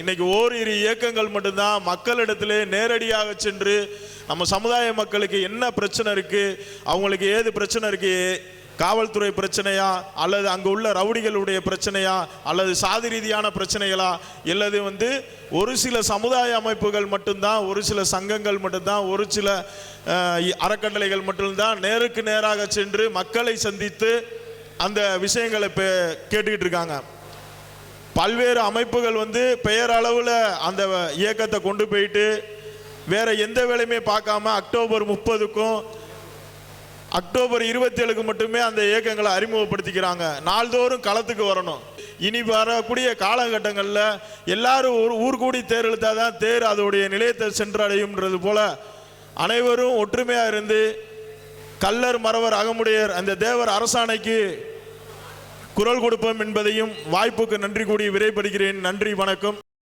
இன்னைக்கு ஓரிரு இயக்கங்கள் மட்டும்தான் மக்களிடத்திலே நேரடியாக சென்று நம்ம சமுதாய மக்களுக்கு என்ன பிரச்சனை இருக்கு அவங்களுக்கு ஏது பிரச்சனை இருக்கு காவல்துறை பிரச்சனையா அல்லது அங்கே உள்ள ரவுடிகளுடைய பிரச்சனையா அல்லது சாதி ரீதியான பிரச்சனைகளா அல்லது வந்து ஒரு சில சமுதாய அமைப்புகள் மட்டும்தான் ஒரு சில சங்கங்கள் மட்டும்தான் ஒரு சில அறக்கட்டளைகள் மட்டும்தான் நேருக்கு நேராக சென்று மக்களை சந்தித்து அந்த விஷயங்களை இப்போ கேட்டுக்கிட்டு இருக்காங்க. பல்வேறு அமைப்புகள் வந்து பெயர் அளவில் அந்த இயக்கத்தை கொண்டு போயிட்டு வேற எந்த வேலையுமே பார்க்காம அக்டோபர் முப்பதுக்கும் அக்டோபர் இருபத்தி ஏழுக்கு மட்டுமே அந்த இயக்கங்களை அறிமுகப்படுத்திக்கிறாங்க. நாள்தோறும் களத்துக்கு வரணும். இனி வரக்கூடிய காலகட்டங்களில் எல்லாரும் ஒரு ஊர் கூடி தேர் இழுத்தாதான் தேர் அதோடைய நிலையத்தை சென்றடையும்ன்றது போல அனைவரும் ஒற்றுமையாக இருந்து கல்லர் மறவர் அகமுடையர் அந்த தேவர் அரசாணைக்கு குரல் கொடுப்போம் என்பதையும் வாய்ப்புக்கு நன்றி கூடி விரைப்படுகிறேன் நன்றி வணக்கம்.